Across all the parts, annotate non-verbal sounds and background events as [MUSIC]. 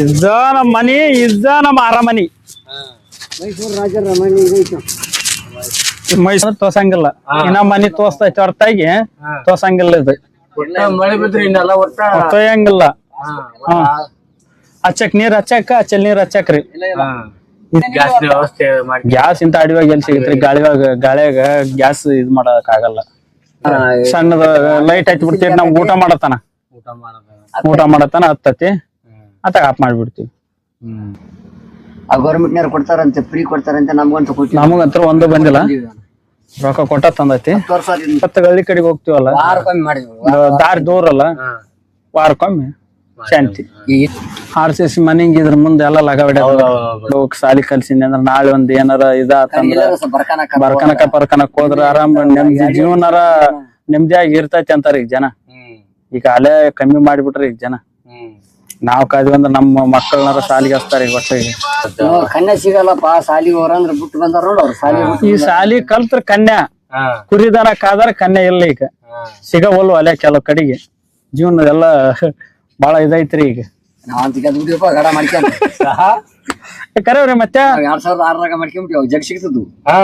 ಇದ ನಮ್ಮ ಮನಿ ಇದ್ದ ನಮ್ಮ ಅರಮನಿ. ಮೈಸೂರು ತೋರ್ಸಂಗಿಲ್ಲ. ಇನ್ನ ಮನಿ ತೋರ್ಸ್ತೈತಿ ಹೊರತಾಗಿ ತೋರ್ಸಂಗಿಲ್ಲ ಇದು. ಮಳೆ ಬಿದ್ರಿ ಇನ್ನೆಲ್ಲ ಒಟ್ಟ ತೊಯ್ಯಂಗಿಲ್ಲ ಹಚ್ಚಕ್ ನೀರ್ ಹಚ್ಚಕ್ಕ ಹಚ್ಚಲ್ ನೀರ್ ಹಚ್ಚಕ್ರಿ ಗ್ಯಾಸ್ ವ್ಯವಸ್ಥೆ ಮಾಡಿ. ಗ್ಯಾಸ್ ಇಂತ ಅಡಿವಾಗ ಎಲ್ ಸಿಗತ್ರಿ? ಗಾಳಿವಾಗ ಗಾಳಿಯಾಗ ಗ್ಯಾಸ್ ಇದ್ ಮಾಡಕ್ ಆಗಲ್ಲ. ಸಣ್ಣದ ಲೈಟ್ ಹಚ್ಚಿ ಬಿಡ್ತೀವಿ ನಾವ್ ಊಟ ಮಾಡತನ. ಊಟ ಮಾಡತಾನ ಊಟ ಮಾಡತನ ಹತ್ತತಿ. ಅತ್ತಾಗ ಆಫ್ ಮಾಡ್ಬಿಡ್ತೀವಿ. ಹ್ಮ್. ಆ ಗೌರ್ಮೆಂಟ್ನವ್ರು ಕೊಡ್ತಾರಂತೆ ಫ್ರೀ ಕೊಡ್ತಾರಂತೆ ನಮ್ಗಂತೂ ಕೊಟ್ಟಿಲ್ಲ ನಮಗಂತ್ರ ಒಂದು ಬಂದಿಲ್ಲ. ರೊಕ್ಕ ಕೊಟ್ಟ ತಂದೈತಿ. ಮತ್ತ ಹಳ್ಳಿ ಕಡೆಗೆ ಹೋಗ್ತಿವಲ್ಲ? ವಾರಕ್ಕೊಮ್ಮೆ ಮಾಡಿದ್ವಿ. ದಾರಿ ದೂರ ಅಲ್ಲ? ವಾರಕ್ಕೊಮ್ಮೆ ಶಾಂತಿ. ಆರ್ ಸಿ ಸಿ ಮನೆಗೆ ಇದ್ರ ಮುಂದೆ ಎಲ್ಲ ಲಗ ಹೊಡ್ಯಾಕ ಸಾಲಿ ಕಲ್ಸಿನಿ ಅಂದ್ರ ನಾಳೆ ಒಂದ್ ಏನಾರ ಇದಾತಂದ್ರ ಬರ್ಕನಕ ಬರ್ಕನಕ ಪರ್ಕನಕ್ ಹೋದ್ರ ಆರಾಮ್ ನೆಮ್ಮದಿ ಜೀವನಾರ ನೆಮ್ಮದಿಯಾಗಿ ಇರ್ತೈತಿ ಅಂತಾರ ಈಗ ಜನ. ಈಗ ಅಲೆ ಕಮ್ಮಿ ಮಾಡಿಬಿಟ್ರಿ ಈಗ ಜನ. ನಾವ್ ಕಾದ್ವಿ ಅಂದ್ರ ನಮ್ಮ ಮಕ್ಕಳನ್ನ ಸಾಲಿಗೆ ಹಚ್ತಾರ ಈಗ ಒಟ್ಟಿಗೆ ಕನ್ಯಾ ಸಿಗಲ್ಲಪ್ಪ ಸಾಲಿ ಹೋರಂದ್ರ ಬಿಟ್ಟು ಬಂದಾರ ನೋಡು ಶಾಲಿ ಸಾಲಿ ಈ ಸಾಲಿ ಕಲ್ತ್ರ ಕನ್ಯಾ. ಕುರಿದಾರ ಕುರಿದನ ಕಾದಾರ ಕನ್ಯಾ ಇಲ್ಲ ಈಗ. ಹಾ. ಸಿಗವಲ್ಲು ಅಲೆ ಕೆಲವು ಕಡೆಗೆ. ಜೀವನ ಎಲ್ಲ ಬಾಳ ಇದೈತ್ರಿ ಈಗ. ನಾವ್ ಅಂತ ಗಡ ಮಾಡ್ಕೊಂಡ್ ಕರೆವ್ರಿ ಮತ್ತೆ? ಎರಡ್ ಸಾವಿರದ ಆರರಾಗ ಮಾಡ್ಕೊಂಬಿಟ್ಟಿವ್ ಜಗ್ ಸಿಗ್ತದ್ದು ಹಾ.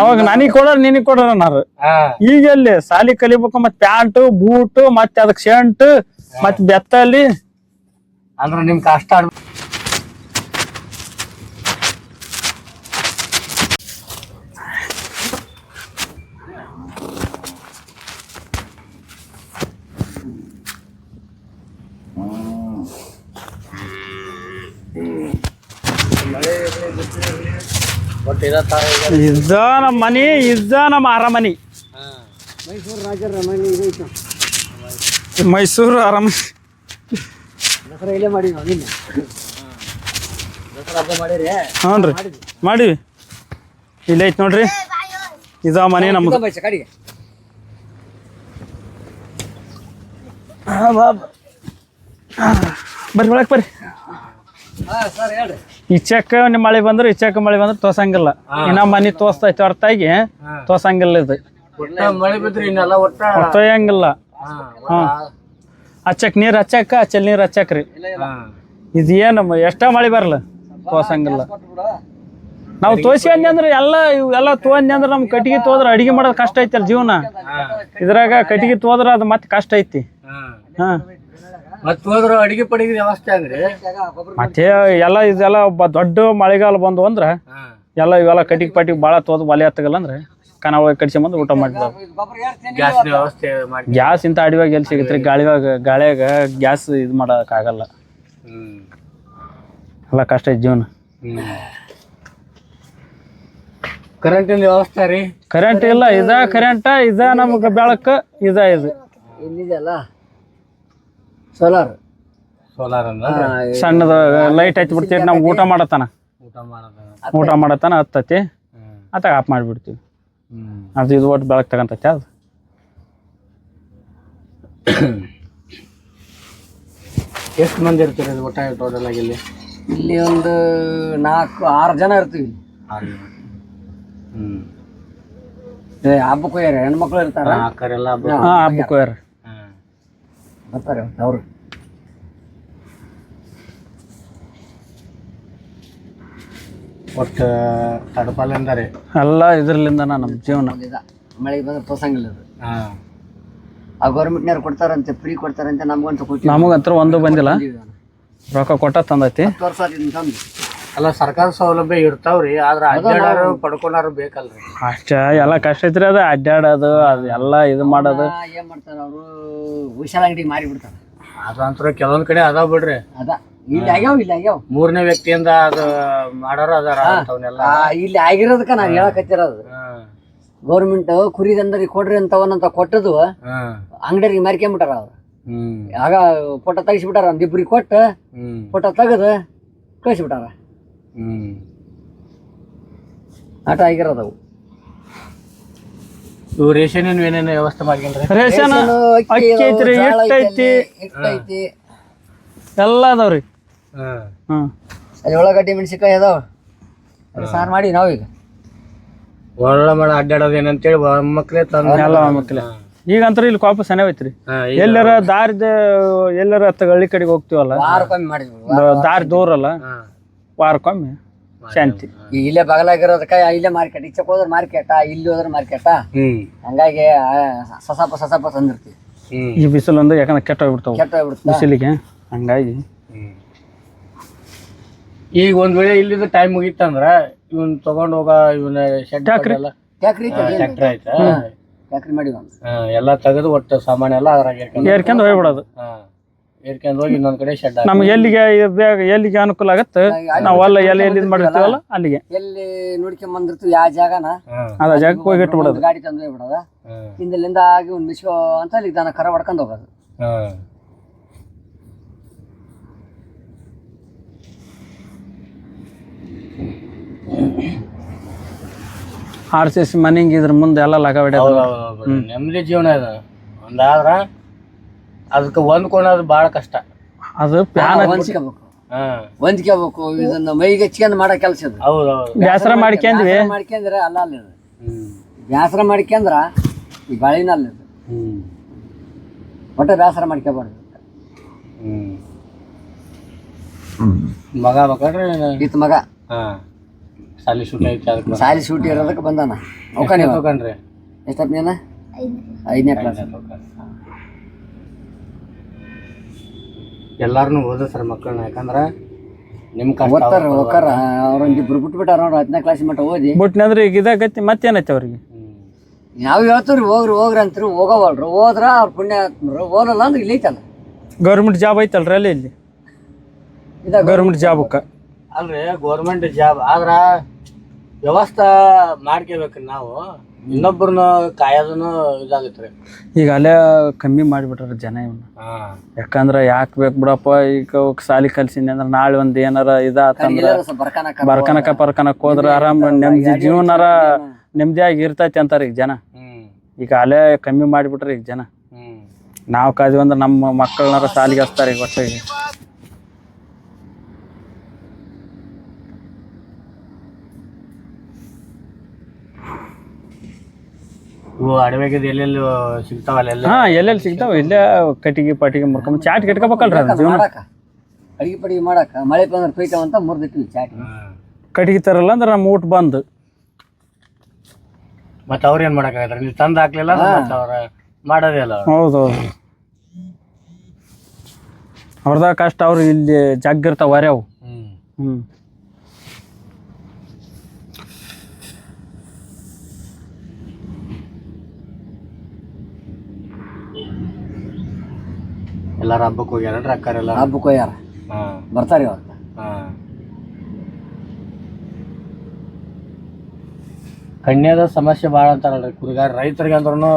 ಅವಾಗ ನನಗ್ ಕೊಡೋರ್ ನಿನಗ್ ಕೊಡೋರ್ ಅನ್ನಾರ. ಹಾ. ಈಗ ಎಲ್ಲಿ ಸಾಲಿ ಕಲಿಬೇಕು ಮತ್ ಪ್ಯಾಂಟ್ ಬೂಟ್ ಮತ್ತೆ ಅದಕ್ ಶರ್ಟ್ ಮತ್ ಬೆತ್ತಲ್ಲಿ ಅಂದ್ರ ನಿಮ್ ಕಷ್ಟ ಅನ್- ಒಟ್ಟು ಇದ ತರ ಈಗ ಇದ ನಮ್ಮ ಮನಿ ಇದ ನಮ್ಮ ಅರಮನಿ. ಮೈಸೂರು ರಾಜರ ಮನೆ ಮೈಸೂರು ಅರಮನಿ. ದಸರಾ ಇಲ್ಲೇ ಮಾಡಿವಿ ನಾವು ನಿನ್ನೆ. ದಸರಾ ಹಬ್ಬ ಮಾಡಿರಿ ಹ್ಞೂನ್ರಿ ಮಾಡಿವಿ ಇಲ್ಲ ಐತ್ ನೋಡ್ರಿ. ಇದ ಮನೆ ನಮ್ದು. ಬೈಸ ಕಡೆಗೆ. ಬರ್ರಿ ಒಳಗೆ ಬರ್ರಿ. ಹಾ ಸರ್ ಹೇಳ್ರಿ. ಇಚ್ಚಕ್ಕ ನಿಮ್ಮ ಮಳೆ ಬಂದ್ರೆ ಇಚ್ಚಕ್ಕ ಮಳೆ ಬಂದ್ರೆ ತೋಸಂಗಿಲ್ಲ ಇನ್ನ ಮನೆ ತೋರ್ಸ್ತೈತಿ ಹೊರತಾಗಿ ತೋಸಂಗಿಲ್ಲ ಇದು. ಒಟ್ಟ ಮಳೆ ಬಿದ್ರಿ ಇನ್ನೆಲ್ಲ ಒಟ್ಟ ತೊಯ್ಯಂಗಿಲ್ಲ ಹಾ ಹಚ್ಚಕ್ ನೀರ್ ಹಚ್ಚಕ್ಕ ಹಚ್ಚಲ್ ನೀರ್ ಹಚ್ಚಕ್ರಿ ಇದು ಏನು ಎಷ್ಟ ಮಳೆ ಬರಲ್ಲ ತೋಸಂಗಿಲ್ಲ ನಾವು ತೋರ್ಸ್ಕೊಂಡಿ ಅಂದ್ರೆ ಎಲ್ಲ ಇವೆಲ್ಲ ತೊಗೊಂಡಿ ಅಂದ್ರೆ ನಮ್ ಕಟ್ಟಿಗೆ ತೋದ್ರ ಅಡಿಗೆ ಮಾಡೋದು ಕಷ್ಟ ಐತಲ್ಲ ಜೀವನ. ಇದ್ರಾಗ ಕಟ್ಟಿಗೆ ತೋದ್ರ ಅದು ಮತ್ತೆ ಕಷ್ಟ ಐತಿ. ಹಾ. ಅಡಿಗೆ ಪಡಿಗೆ ವ್ಯವಸ್ಥೆ ಅಂದ್ರೆ? ಮತ್ತೆ ಎಲ್ಲ ಇದೆಲ್ಲ ದೊಡ್ಡ ಮಳೆಗಾಲ ಬಂದು ಅಂದ್ರ ಎಲ್ಲ ಇವೆಲ್ಲ ಕಟ್ಟಿಗೆ ಪಟ್ಟಿಗೆ ಭಾಳ ತೋದ್ ಒಲೆ ಹತ್ತಗಲ್ಲ ಅಂದ್ರೆ. ಕನಾವ ಕಟ್ಸ್ಕೊಂಡ್ಬಂದು ಊಟ ಮಾಡ್ತಾರೆ ಗ್ಯಾಸ್ ವ್ಯವಸ್ಥೆ ಮಾಡಿ ಗ್ಯಾಸ್ ಇಂತ ಅಡಿವಾಗ ಎಲ್ಲಿ ಸಿಗತ್ರಿ ಗಾಳಿವಾಗ ಗಾಳಿಯಾಗ ಗ್ಯಾಸ್ ಇದು ಮಾಡಕ್ ಆಗಲ್ಲ. ಹ್ಮ್. ಎಲ್ಲ ಕಷ್ಟ ಐತಿ ಜೀವನ. ಹ್ಮ್. ಕರೆಂಟಿನ ವ್ಯವಸ್ಥೆ ರೀ? ಕರೆಂಟ್ ಇಲ್ಲ ಇದ ಕರೆಂಟ ಇದ ನಮಗೆ ಬೆಳಕ ಇದ ಇದು. ಇಲ್ಲಿದೆಯಲ್ಲ ಸೋಲಾರ್ ಸೋಲಾರ್ ಅಂದ್ರ? ಸಣ್ಣದ ಲೈಟ್ ಹಚ್ಚಿ ಬಿಡ್ತೀವಿ ನಾವು ಊಟ ಮಾಡತನ. ಊಟ ಮಾಡತ್ತಾನ ಊಟ ಮಾಡತನ ಹತ್ತತಿ. ಹ್ಮ್. ಅತ್ತಾಗ ಆಫ್ ಮಾಡಿಬಿಡ್ತೀವಿ. ಅದು ಇದು ಒಟ್ಟು ಬೆಳಕು ತಗೊಂತೈತೆ ಅದು? ಎಷ್ಟು ಮಂದಿ ಇರ್ತೀರಿ ಇದು ಒಟ್ಟ ಟೋಟಲ್ ಆಗಿ ಇಲ್ಲಿ? ಇಲ್ಲಿ ಒಂದು ನಾಲ್ಕು ಆರು ಜನ ಇರ್ತೀವಿ ಹ್ಮ್. ಏ, ಹಬ್ಬಕ್ಕೆ ಹೋಗ್ಯಾರ ಹೆಣ್ಮಕ್ಳು ಇರ್ತಾರೆ? ಬರ್ತಾರೆ ಅವ್ರು. ಒಟ್ಟು ತಡಪಾಲಿಂದ ರೀ ಎಲ್ಲ ಇದ್ರಲಿಂದ ನಮ್ಮ ಜೀವನ. ಮಳೆಗೆ ಬಂದ್ರೆ ತೋರ್ಸಂಗಿಲ್ಲ ಅದು. ಹಾ. ಆ ಗೌರ್ಮೆಂಟ್ನವ್ರು ಕೊಡ್ತಾರಂತೆ ಫ್ರೀ ಕೊಡ್ತಾರಂತೆ ನಮ್ಗಂತೂ ಕೊಟ್ಟು ನಮಗಂತೂ ಒಂದು ಬಂದಿಲ್ಲ. ರೊಕ್ಕ ಕೊಟ್ಟ ತಂದೈತಿ. ಹತ್ತು ವರ್ಷ ಆದ್ರಿಂದ ತಂದು ಅಲ್ಲ ಸರ್ಕಾರ ಸೌಲಭ್ಯ ಇರ್ತಾವ್ರಿ ಆದ್ರೆ ಅಡ್ಡಾಡೋರು ಪಡ್ಕೊಂಡಾರು ಬೇಕಲ್ರಿ. ಅಷ್ಟ ಎಲ್ಲ ಕಷ್ಟ ಐತ್ರಿ ಅದು ಅಡ್ಡಾಡೋದು ಅದು ಎಲ್ಲ ಇದು ಮಾಡೋದು. ಏನ್ ಮಾಡ್ತಾರ ಅವರು? ಹುಷಾರ ಅಂಗಡಿ ಮಾರಿ ಬಿಡ್ತಾರ ಅದಂತರ ಕೆಲವೊಂದ್ ಕಡೆ ಅದಾವ ಬಿಡ್ರಿ. ಅದ. ಇಲ್ಲಿ ಆಗ್ಯಾವ ಇಲ್ಲಿ ಆಗ್ಯಾವ. ಮೂರನೇ ವ್ಯಕ್ತಿಯಿಂದ ಅದು ಮಾಡೋರು ಅದಾರ ಆ, ಇಲ್ಲಿ ಆಗಿರೋದಕ್ಕ ನಾನು ಹೇಳಕತ್ತಿರೋದು. ಗೌರ್ಮೆಂಟ್ ಕುರಿದಂದ್ರಿ ಕೊಡ್ರಿ ಅಂತವನಂತ ಕೊಟ್ಟದು ಅಂಗಡಿಯರಿಗೆ ಮಾರ್ಕೊಂಬಿಟ್ಟಾರ ಅವ್ರು. ಹ್ಮ್. ಆಗ ಫೋಟೋ ತೆಗಿಸ್ಬಿಟ್ಟಾರ ಒಂದಿಬ್ರಿಗೆ ಕೊಟ್ಟು ಫೋಟೋ ತೆಗೆದು ಕಳಿಸ್ಬಿಟ್ಟಾರ. ಹ್ಮ್. ಆಟ ಆಗಿರೋದವು ಇವು ರೇಷನ್ ಏನೇನು ವ್ಯವಸ್ಥೆ ಮಾಡ್ಕೊಂಡ್ರಿ? ರೇಷನ್ ಅಕ್ಕಿ ಐತ್ರಿ ಐತಿ. ಎಲ್ಲ ಅದಾವ್ರಿ. ಹ್ಮ್. ಅಲ್ಲಿ ಉಳ್ಳಾಗಡ್ಡಿ ಮೆಣಸಿನ್ಕಾಯಿ ಅದಾವ? ಅದು ಸಾರು ಮಾಡಿ ನಾವೀಗ. ಒಳ್ಳೆ ಮಾಡ ಅಡ್ಡಾಡೋದು ಏನಂತೇಳಿ ಮಕ್ಕಳೇ ತಂದು ಎಲ್ಲ ಮಕ್ಕಳೇ ಈಗಂತರ ಇಲ್ಲಿ ಕಾಪು ಸೆನೆ ಐತ್ರಿ. ಎಲ್ಲರ ದಾರಿದ ಎಲ್ಲರ ಹತ್ತ ಹಳ್ಳಿ ಕಡೆಗೆ ಹೋಗ್ತೀವಲ್ಲ? ವಾರಕ್ಕೊಮ್ಮೆ ಮಾಡಿದ್ವಿ ದ- ದಾರಿ ದೂರ ಅಲ್ಲ ಹಾ. ವಾರಕ್ಕೊಮ್ಮೆ ಶಾಂತಿ. ಇಲ್ಲೇ ಬಗಲಾಗಿರೋದಕ್ಕ ಇಲ್ಲೇ ಮಾರ್ಕೆಟ್ ಈಚೆ ಹೋದ್ರೆ ಮಾರ್ಕೆಟ ಇಲ್ಲಿ ಹೋದ್ರೆ ಮಾರ್ಕೆಟ ಹ್ಮ್. ಹಂಗಾಗಿ ಆ, ಸಸಪ ಸಸಪ ತಂದಿರ್ತೀವಿ. ಹ್ಮ್. ಈ ಬಿಸಿಲೊಂದು ಯಾಕಂದ್ರೆ ಕೆಟ್ಟ ಹೋಗ್ಬಿಡ್ತಾವ ಕೆಟ್ಟ ಹೋಗ್ಬಿಡುತ್ತೆ ಬಿಸಿಲಿಗೆ. ಹಂಗಾಗಿ. ಈಗ ಒಂದ್ ವೇಳೆ ಇಲ್ಲಿಂದ ಟೈಮ್ ಮುಗೀತಂದ್ರ ಇವನ್ ತಗೊಂಡ್ ಹೋಗ ಇವನ ಶೆಡ್ ಎಲ್ಲ ಟ್ಯಾಕ್ರಿ ಟ್ರ್ಯಾಕ್ಟರ್ ಆಯ್ತಾ ಟ್ಯಾಕ್ರಿ ಮಾಡಿ ಒಂದು ಎಲ್ಲಾ ತೆಗೆದು ಒಟ್ಟು ಸಾಮಾನ್ ಎಲ್ಲ ಅದ್ರಾಗ ಏರ್ಕೊಂಡ್ ಏರ್ಕೊಂಡು ಹೋಗ್ಬಿಡೋದು. ಹಾ ಏರ್ಕೊಂಡ್ ಹೋಗಿ ಇನ್ನೊಂದ್ ಕಡೆ ಶೆಡ್ ನಮ್ಗೆ ಎಲ್ಲಿಗೆ ಬೇಗ ಎಲ್ಲಿಗೆ ಅನುಕೂಲ ಆಗತ್ತೆ? ನಾವು ಅಲ್ಲ ಎಲ್ಲಿ ಎಲ್ಲಿ ಮಾಡಿರ್ತೀವಲ್ಲ ಅಲ್ಲಿಗೆ. ಎಲ್ಲಿ ನೋಡ್ಕೊಂಡ್ ಬಂದಿರ್ತೀವಿ ಯಾವ ಜಾಗನ? ಅದ ಜಾಗಕ್ಕೆ ಹೋಗಿ ಇಟ್ಬಿಡೋದು. ಗಾಡಿ ತಂದು ಹೋಗ್ಬಿಡೋದ. ಹಿಂದಲಿಂದ ಆಗಿ ಒಂದು ಮಿಶೋ ಅಂತ ಅಲ್ಲಿ ದನ ಕರ ಹೊಡ್ಕೊಂಡ್ ಹೋಗೋದು. ಆರ್ ಸಿ ಸಿ ಮನಿಂಗ್ ಇದ್ರ ಮುಂದೆ ಎಲ್ಲ ಲಗ ಬಿಡ ನೆಮ್ಮದಿ ಜೀವನ ಇದು. ಒಂದಾದ್ರ ಅದಕ್ಕೆ ಹೊಂದ್ಕೊಳೋದು ಭಾಳ ಕಷ್ಟ. ಅದು ಪ್ಯಾನ್ ಹೊಂದ್ಕೋಬೇಕು. ಹಾ. ಹೊಂದ್ಕೋಬೇಕು. ಇದನ್ನ ಮೈಗೆ ಹಚ್ಕೊಂಡು ಮಾಡೋ ಕೆಲಸ ಇದು. ಹೌದು ಬೇಸರ ಮಾಡ್ಕೊಂಡ್ವಿ. ಬ್ಯಾಸರ ಮಾಡ್ಕೊಂಡ್ರೆ ಅಲ್ಲ ಅಲ್ಲಿ ಬ್ಯಾಸರ ಮಾಡ್ಕೊಂಡ್ರ ಈ ಗಾಳಿನ ಅಲ್ಲ ಇದು. ಹ್ಮ್. ಒಟ್ಟ ಬ್ಯಾಸರ ಮಾಡ್ಕೋಬಾರ್ದು. ಮಗ ಮಗ ಈತ ಮಗ. ಹಾ. ಸಾಲಿ ಶೂಟ್ ಐತಿ ಅದಕ್ಕೆ ಸಾಲಿ ಸೂಟಿ ಇರೋದಕ್ಕೆ ಬಂದಾನ? ಅವಕ ನೀವು ತಗೊಂಡ್ರಿ ಎಷ್ಟಪ್ಪ ನೀನ ಐದನೇ. ಕ್ಲಾಸ್ ಎಲ್ಲಾರನು ಸರ್ ಮಕ್ಕಳನ್ನ ಯಾಕಂದ್ರ ನಿಮ್ ಕಷ್ಟ ಓದ್ತಾರ ಅವ್ರೊಂದು ಇಬ್ರು ಬಿಟ್ಬಿಟ್ಟಾರ ನೋಡ್ರಿ ಹತ್ತನೇ ಕ್ಲಾಸ್ ಮಟ್ಟ ಓದಿ. ಬಿಟ್ನಂದ್ರೆ ಈಗ ಇದಾಗತ್ತಿ ಮತ್ತೇನೈತೆ ಅವ್ರಿಗೆ? ಯಾವ ನಾವು ಹೇಳ್ತೀವ್ರಿ ಹೋಗ್ರಿ ಹೋಗ್ರಿ ಅಂತೀರಿ ಹೋಗವಲ್ರಿ. ಹೋದ್ರ ಅವ್ರ ಪುಣ್ಯ ಆತ್ಮ್ರು. ಓದಲ್ಲ ಅಂದ್ರೆ ಇಲ್ಲಿ ಐತಲ್ಲ. ಗೌರ್ಮೆಂಟ್ ಜಾಬ್ ಐತಲ್ರಿ ಅಲ್ಲಿ ಇಲ್ಲಿ? ಗೌರ್ಮೆಂಟ್ ಜಾಬಕ್ಕೆ ಅಲ್ರಿ ಗೌರ್ಮೆಂಟ್ ಜಾಬ್ ಆದ್ರ ವ್ಯವಸ್ಥೆ ಮಾಡ್ಕೋಬೇಕು ನಾವು. ಇನ್ನೊಬ್ಬರನ್ನ ಕಾಯೋದನ್ನು ಇದಾಗತ್ರಿ. ಈಗ ಅಲ್ಲೇ ಕಮ್ಮಿ ಮಾಡಿಬಿಟ್ರ ಜನ ಇವನ್ನ ಯಾಕಂದ್ರ ಯಾಕೆ ಬೇಕು ಬಿಡಪ್ಪ ಈಗ ಅವ್ಕ್ ಸಾಲಿ ಕಲ್ಸಿನಿ ಅಂದ್ರೆ ನಾಳೆ ಒಂದ್ ಏನಾರ ಇದಾತಂದ್ರ ಬರ್ಕನಕ ಬರ್ಕನಕ ಹೋದ್ರ ಆರಾಮ್ ನೆಮ್ಮದಿ ಜೀವನಾರ ನೆಮ್ಮದಿಯಾಗಿ ಇರ್ತೈತಿ ಅಂತಾರ ಈಗ ಜನ. ಈಗ ಅಲ್ಲೇ ಕಮ್ಮಿ ಮಾಡಿಬಿಟ್ರಿ ಈಗ ಜನ. ನಾವು ಕಾದ್ವಿ ಅಂದ್ರೆ ನಮ್ಮ ಮಕ್ಕಳನ್ನಾರ ಸಾಲಿಗೆ ಹಚ್ತಾರೆ ಈಗ ಹೊಟ್ಟೆಗೆ ಇವು ಅಡವೆಗೆ ಎಲ್ಲೆಲ್ಲಿ ಸಿಗ್ತಾವ ಅಲ್ಲೆಲ್ಲ ಹಾ ಎಲ್ಲೆಲ್ಲಿ ಸಿಗ್ತಾವ? ಇಲ್ಲೇ ಕಟ್ಟಿಗೆ ಪಾಟಿಗೆ ಮುರ್ಕೊಂಡ್ ಚಾಟ್ ಕಟ್ಕೋಬೇಕಲ್ರಿ ಅದನ್ನ ಜೀವನ? ಮಾಡಕ. ಅಡಿಗೆ ಪಡಿಗೆ ಮಾಡಕ. ಮಳೆ ಬಂದ್ರೆ ಪೈತಾವ ಅಂತ ಮುರಿದಿಟ್ವಿ ಚಾಟಿ ಕಟ್ಟಿಗೆ ತರಲ್ಲ ಅಂದ್ರೆ ನಮ್ಮ ಊಟ ಬಂದು. ಮತ್ತೆ ಅವ್ರ ಏನ್ ಮಾಡಕ್ಕಾಗತ್ರಿ? ನೀವು ತಂದ್ ಹಾಕ್ಲಿಲ್ಲ ಅಂದ್ರೆ ಮತ್ತ್ ಅವ್ರ ಮಾಡೋದೇ ಅಲ್ಲ? ಅವ್ರು. ಹೌದು ಹೌದು ಅವ್ರದಾಗ ಕಷ್ಟ ಅವ್ರು ಇಲ್ಲಿ ಜಗ್ಗಿರ್ತಾವ ಅವು. ಹ್ಮ್. ಹ್ಮ್. ಎಲ್ಲಾರ ಹಬ್ಬಕ್ಕೆ ಹೋಗ್ಯಾರ ಅಕ್ಕಾರೆಲ್ಲ ಹಬ್ಬಕ್ಕೆ ಹೋಗ್ಯಾರ. ಹಾ. ಬರ್ತಾರೆ ಇವತ್ತು ಹಾ. ಕನ್ಯಾದ ಸಮಸ್ಯೆ ಭಾಳ ಅಂತಾರಲ್ರಿ ಕುರಿಗಾರ ರೈತರಿಗೆ ಅಂದ್ರೂ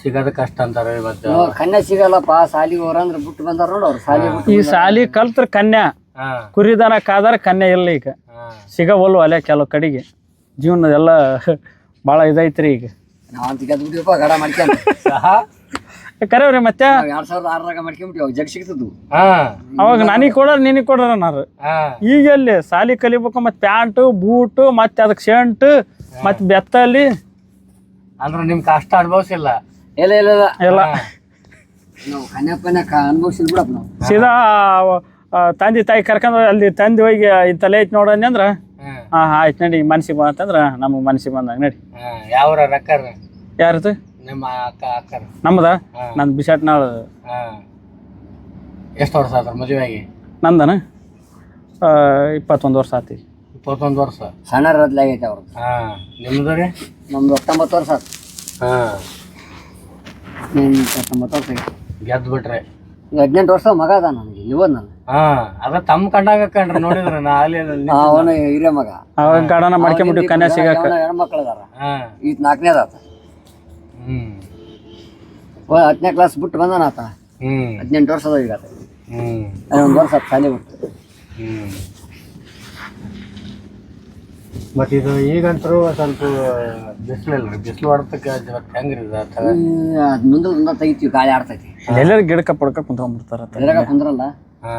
ಸಿಗೋದು ಕಷ್ಟ ಅಂತಾರೆ ಇವತ್ತು. ಇವಾಗ ಕನ್ಯಾ ಸಿಗಲ್ಲಪ್ಪ ಸಾಲಿಗೆ ಹೋರಂದ್ರೆ ಬಿಟ್ಟು ಬಂದಾರ ನೋಡಿ ಅವ್ರು ಸಾಲಿ ಬಿಟ್ಟು ಈ ಸಾಲಿ ಕಲ್ತ್ರ ಕನ್ಯಾ ಹಾ. ಕುರಿದನ ಕಾದಾರ ಕನ್ಯಾ ಇಲ್ಲ ಈಗ. ಹಾ. ಸಿಗವಲ್ವ ಅಲ್ಲೇ ಕೆಲವು ಕಡೆಗೆ. ಜೀವನ ಎಲ್ಲ ಭಾಳ [LAUGHS] ಇದೈತ್ರಿ ಈಗ. ನಾವು ಅಂತ ಗೆದ್ದು ಬಿಟ್ಟಿವಪ್ಪ ಗಡ ಮಾಡ್ಕೊಂಡು. [LAUGHS] ಕರೆವ್ರಿ ಮತ್ತೆ? ಎರಡ್ ಸಾವಿರದ ಆರರಾಗ ಜಗ್ ಸಿಗ್ತದ್ದು ಹಾ. ಅವಾಗ ನನಗೆ ಕೊಡೋರು ನಿನಗೆ ಕೊಡೋರು ನಾರು ಹಾ. ಈಗ ಎಲ್ಲಿ ಸಾಲಿ ಕಲಿಬೇಕು ಮತ್ತೆ ಪ್ಯಾಂಟು ಬೂಟು ಮತ್ತೆ ಅದಕ್ಕೆ ಶರ್ಟ್ ಮತ್ತೆ ಬೆತ್ತಲ್ಲಿ? ಅಂದ್ರೆ ನಿಮ್ ಕಷ್ಟ ಅನುಭವಿಸಿಲ್ಲ. ಇಲ್ಲ ಇಲ್ಲ ಇಲ್ಲ. ಎಲ್ಲ ನಾವು ಕನ್ಯಾ ಪನ್ಯಾ ಬಿಡಪ್ಪ ನಾವು. ಸೀದಾ ಆ, ತಂದೆ ತಾಯಿ ಕರ್ಕೊಂಡು ಅಲ್ಲಿ ತಂದೆ ಹೋಗಿ ಈ ತಲೆ ಐತಿ ನೋಡಂದ್ರೆ ಅಂದ್ರೆ? ಹ್ಮ್ ಹಾಂ ಆಯ್ತು ನಡಿ ಮನ್ಸಿಗೆ ಬಂತಂದ್ರೆ ನಮ್ಮ ಮನ್ಸಿಗೆ ಬಂದಾಗ ನಡಿ. ಹಾ. ಯಾವ್ರ ರೊಕ್ಕರ್ ಯಾರದು? ನಿಮ್ಮ ಅಕ್ಕ ಅಕ್ಕರ್ ನಮ್ಮದ? ಹಾ. ನಂದು ಬಿಸಾಟ್ನಾಳು ಹಾ. ಎಷ್ಟು ವರ್ಷ ಆದ್ರ ಮದುವೆಯಾಗಿ? ನಂದನ? ಆ, ಇಪ್ಪತ್ತೊಂದು ವರ್ಷ ಆತಿ ಇಪ್ಪತ್ತೊಂದು ವರ್ಷ. ಸಣ್ಣ ರದ್ಲಾಗೈತೆ ಅವ್ರದ್ದು ಹಾ. ನಿಮ್ಮದು ರೀ? ನಮ್ದು ಹತ್ತೊಂಬತ್ತು ವರ್ಷ ಆತು. ಹಾ. ನೀನು ಹತ್ತೊಂಬತ್ತು ವರ್ಷ ಆಗೈತೆ. ಗೆದ್ದು ಬಿಟ್ರೆ? ಈಗ ಹದಿನೆಂಟು ವರ್ಷ ಮಗ ಅದ ನನಗೆ ಇವತ್ತು ನಾನು ಹಾ. ಅದ ತಮ್ಮ ಕಂಡಾಗ ಕಣ್ರಿ ನೋಡಿದ್ರೆ ನಾ ಅಲ್ಲಿ ಅವನು ಹಿರಿಯ ಮಗ. ಅವಾಗ ಗಾಡನ ಮಾಡ್ಕೊಂಬಿಟ್ಟಿವಿ ಕನ್ಯಾ ಸಿಗಾಕ. ಹೆಣ್ಮಕ್ಳು ಅದಾರ. ಹಾಂ. ಈತ ನಾಲ್ಕನೇದಾತ. ಹ್ಮ್ ಹತ್ತನೇ ಕ್ಲಾಸ್ ಬಿಟ್ಟು ಬಂದಾನ ಆತ. ಹ್ಞೂ ಹದಿನೆಂಟು ವರ್ಷ ಅದ ಈಗ ಆತ. ಹ್ಮ್. ಒಂದು ವರ್ಷ ಖಾಲಿ ಶಾಲೆ ಬಿಟ್ಟು ಹ್ಮ್. ಮತ್ ಇದು ಈಗಂತರೂ ಸ್ವಲ್ಪ ಬಿಸಿಲಿಲ್ಲ ಬಿಸಿಲು ಆಡ್ತಕ್ಕೆ ಹೆಂಗ್ರಿ ಅದು ಮುಂದೆ ಅದ್ ಮುಂದೆ ತೆಗಿತೀವಿ ಗಾಳಿ ಆಡ್ತೈತಿ. ಎಲ್ಲರೂ ಗಿಡಕ್ಕೆ ಪಡ್ಕ ಕುಂತ್ಕೊಂಡ್ಬಿಡ್ತಾರ ಗಿಡಕ್ಕೆ ಕುಂದ್ರಲ್ಲ. ಹಾ.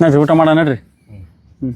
ನಾ ಊಟ ಮಾಡೋಣ ರೀ ಹ್ಞೂ